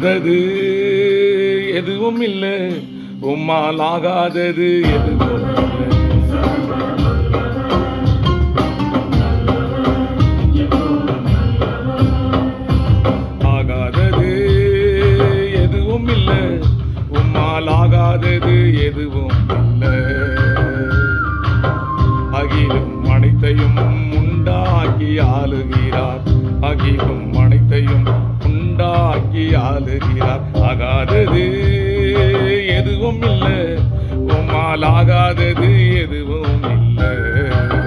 ஆகாதது எதுவும் இல்லை. உம்மால் ஆகாதது எதுவும் ஆகாதது எதுவும் இல்லை. உம்மால் ஆகாதது எதுவும் இல்லை. அகிலும் அனைத்தையும் உண்டாக்கி ஆளுகிறார். அகிலும் அனைத்தையும் ஆக்கி ஆளுகிறார். ஆகாதது எதுவும் இல்லை. உம்மால் ஆகாதது எதுவும் இல்லை.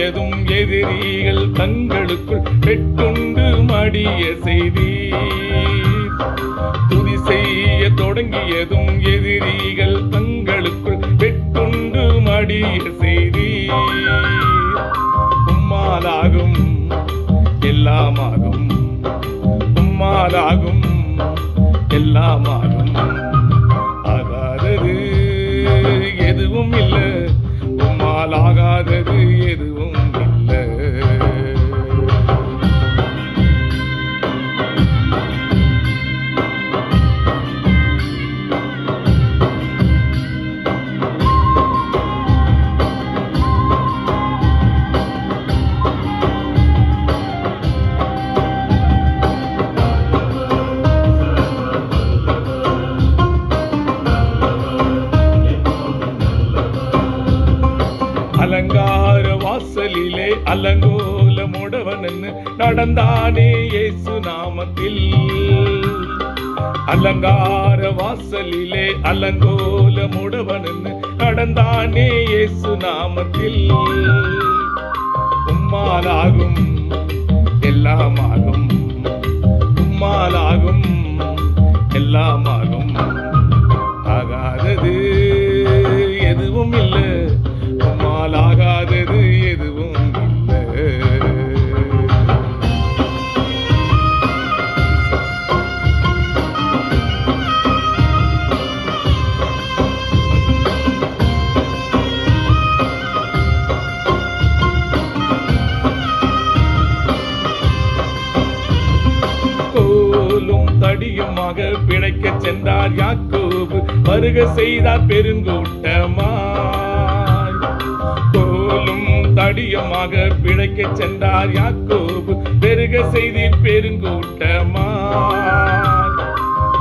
தொடங்கியதும் எதிரிகள் தங்களுக்குள் பெட்டுண்டு மடிய செய்தி துதி செய்ய தொடங்கியதும் எதிரிகள் தங்களுக்குள் பெட்டுண்டு மடிய செய்தி உம்மாலாகும் எல்லாமாகும். உம்மாலாகும் எல்லாமாகும். அலங்கார வாசலிலே அலங்கோல முடவனன்னு நடந்தானே இயேசு நாமத்தில். அலங்கார வாசலிலே அலங்கோல முடவனன்னு நடந்தானே இயேசு நாமத்தில். உம்மாலாகும் எல்லாமாகும் பிழைக்க சென்றார் யாக்கோபு. வருக செய்தார் பெருங்கூட்டமாய். கோலும் தடியமாக பிழைக்க சென்றார் யாக்கோபு. பெருக செய்தீர் பெருங்கூட்டமாய்.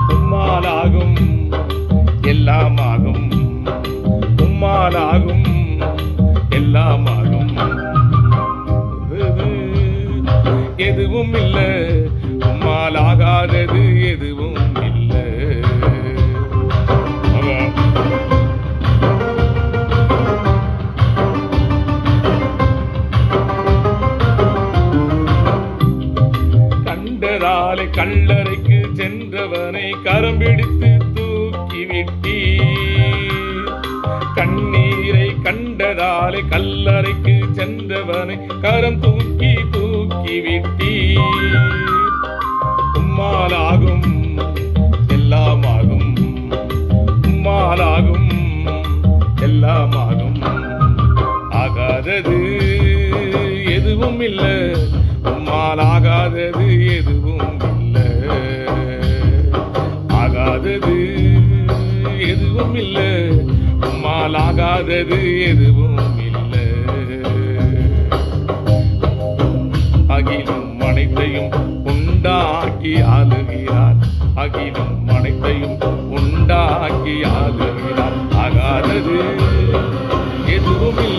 உம்மாலாகும் எல்லாமாகும். உம்மாலாகும் கண்டதாலே கல்லறைக்கு சென்றவனை கரம் பிடித்து தூக்கிவிட்டி கண்ணீரை கண்டதாலே கல்லறைக்கு சென்றவனை கரம் தூக்கி தூக்கிவிட்டி உம்மாலாகும் எல்லாமாகும் உம்மாலாகும் எல்லாமாகும். ஆகாதது எதுவும் இல்லை. உம்மால் ஆகாதது எதுவும் இல்லை. ஆகாதது எதுவும் இல்லை. உம்மால் ஆகாதது எதுவும் இல்லை. அகிலும் அனைத்தையும் உண்டாக்கி ஆளுகிறார். அகிலும் அனைத்தையும் உண்டாக்கி ஆளுகிறார். ஆகாதது எதுவும் இல்லை.